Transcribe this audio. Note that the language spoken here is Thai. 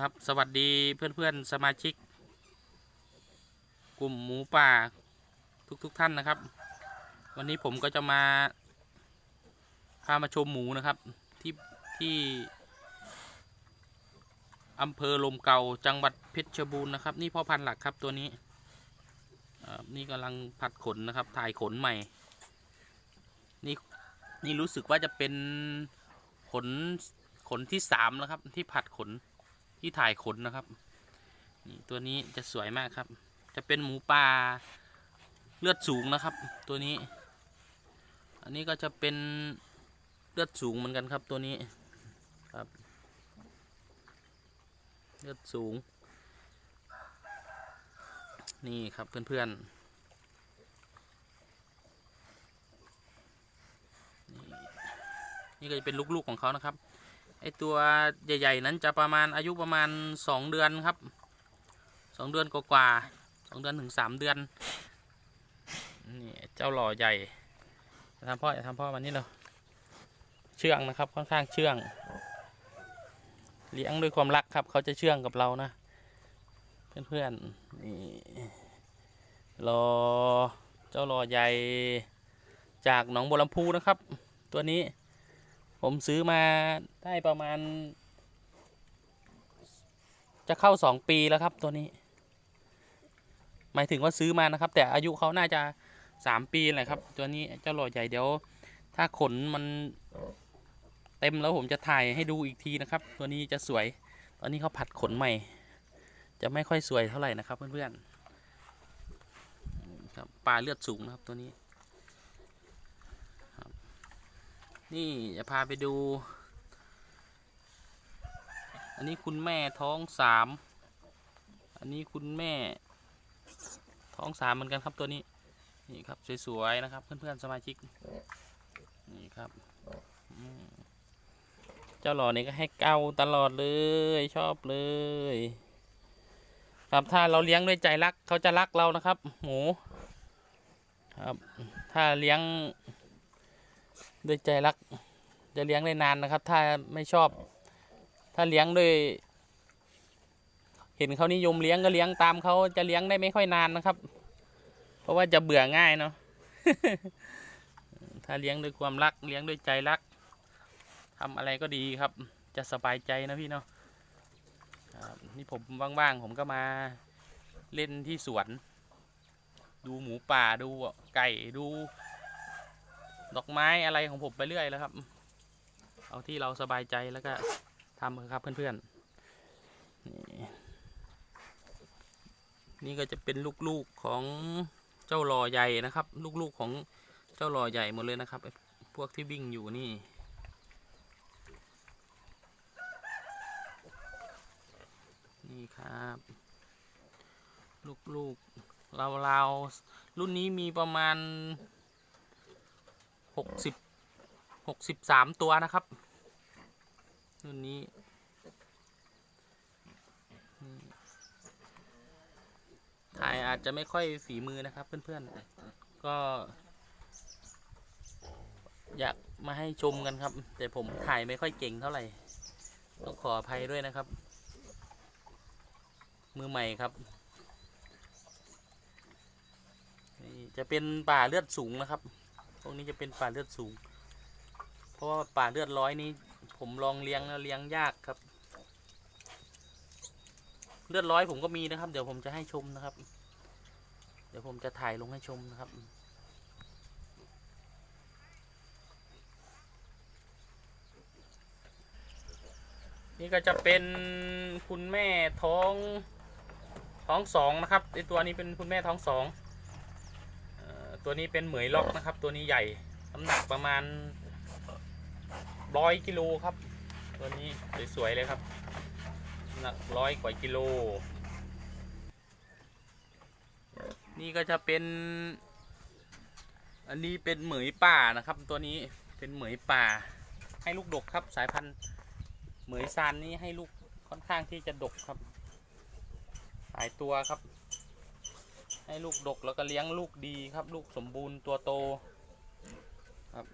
ครับ สวัสดีเพื่อนๆสมาชิก กลุ่มหมูป่าทุกๆทท่านนะครับ วันนี้ผมก็จะมา พามาชมหมูนะครับ ที่ที่อำเภอลมเก่าจังหวัดเพชรบูรณ์นะครับ นี่พ่อพันธุ์หลักครับตัวนี้นี่กำลังผัดขนนะครับ ถ่ายขนใหม่ นี่นี่รู้สึกว่าจะเป็นขนขนที่สามแล้วครับ ที่ผัดขน ที่ถ่ายขนนะครับนี่ตัวนี้จะสวยมากครับ จะเป็นหมูป่าเลือดสูงนะครับ ตัวนี้ อันนี้ก็จะเป็นเลือดสูงเหมือนกันครับตัวนี้ครับ เลือดสูง นี่ครับเพื่อนๆนี่นี่ก็จะเป็นลูกๆของเขานะครับ ไอตัวใหญ่ ๆ นั้นจะประมาณอายุประมาณสองเดือนครับสองเดือนกว่าๆสองเดือนถึงสามเดือน นี่เจ้าหล่อใหญ่จะทำพ่อจะทำพ่อมันนี่เลยเชื่องนะครับค่อนข้างเชื่อง เลี้ยงด้วยความรักครับ เขาจะเชื่องกับเรานะ เพื่อนๆนี่รอเจ้ารอใหญ่จากหนองบัวลำพูนะครับ ตัวนี้ ผมซื้อมาได้ประมาณ จะเข้าสองปีแล้วครับตัวนี้ หมายถึงว่าซื้อมานะครับ แต่อายุเขาน่าจะสามปีแหละครับ ตัวนี้เจ้าหล่อใหญ่เดี๋ยว ถ้าขนมันเต็มแล้วผมจะถ่ายให้ดูอีกทีนะครับ ตัวนี้จะสวย ตอนนี้เขาผัดขนใหม่ จะไม่ค่อยสวยเท่าไหร่นะครับเพื่อนๆครับปลาเลือดสูงนะครับตัวนี้ นี่จะพาไปดู อันนี้คุณแม่ท้องสาม อันนี้คุณแม่ ท้องสามเหมือนกันครับตัวนี้ นี่ครับสวยๆนะครับ เพื่อนๆสมาชิก นี่ครับ เจ้าหล่อนี่ก็ให้เกาตลอดเลยชอบเลย ครับถ้าเราเลี้ยงด้วยใจรักเขาจะรักเรานะครับ หมู ครับ ถ้าเลี้ยง ด้วยใจรักจะเลี้ยงได้นานนะครับ ถ้าไม่ชอบ ถ้าเลี้ยงด้วย เห็นเขานิยมเลี้ยงก็เลี้ยงตามเขาจะเลี้ยงได้ไม่ค่อยนานนะครับ เพราะว่าจะเบื่อง่ายเนาะถ้าเลี้ยงด้วยความรัก เลี้ยงด้วยใจรักทำอะไรก็ดีครับ จะสบายใจนะพี่เนาะนี่ผมว่างๆผมก็มาเล่นที่สวน ดูหมูป่าดูไก่ดู ดอกไม้อะไรของผมไปเรื่อยแล้วครับ เอาที่เราสบายใจแล้วก็ทำเถอะครับเพื่อนๆ นี่นี่ก็จะเป็นลูกๆของเจ้าหล่อใหญ่นะครับ ลูกๆของเจ้าหล่อใหญ่หมดเลยนะครับพวกที่วิ่งอยู่นี่ นี่ครับ ลูกๆเราๆรุ่นนี้มีประมาณ หกสิบหกสิบสามตัวนะครับรุ่นนี้ ถ่ายอาจจะไม่ค่อยฝีมือนะครับ เพื่อนๆ ก็อยากมาให้ชมกันครับ แต่ผมถ่ายไม่ค่อยเก่งเท่าไหร่ ต้องขออภัยด้วยนะครับ มือใหม่ครับจะเป็นป่าเลือดสูงนะครับ พวกนี้จะเป็นป่าเลือดสูง เพราะว่าป่าเลือดร้อยนี้ ผมลองเลี้ยงแล้วเลี้ยงยากครับ เลือดร้อยผมก็มีนะครับ เดี๋ยวผมจะให้ชมนะครับ เดี๋ยวผมจะถ่ายลงให้ชมนะครับนี่ก็จะเป็นคุณแม่ท้องท้องสองนะครับไอตัวนี้เป็นคุณแม่ท้องสอง ตัวนี้เป็นเหมยล็อกนะครับ ตัวนี้ใหญ่น้ำหนักประมาณร้อยกิโลครับ ตัวนี้สวยๆเลยครับน้ำหนักร้อยกว่ากิโล นี่ก็จะเป็น อันนี้เป็นเหมยป่านะครับ ตัวนี้เป็นเหมยป่า ให้ลูกดกครับ สายพันธุ์เหมยซานนี้ให้ลูกค่อนข้างที่จะดกครับ หลายตัวครับ ให้ลูกดกแล้วก็เลี้ยงลูกดีครับ ลูกสมบูรณ์ตัวโตครับ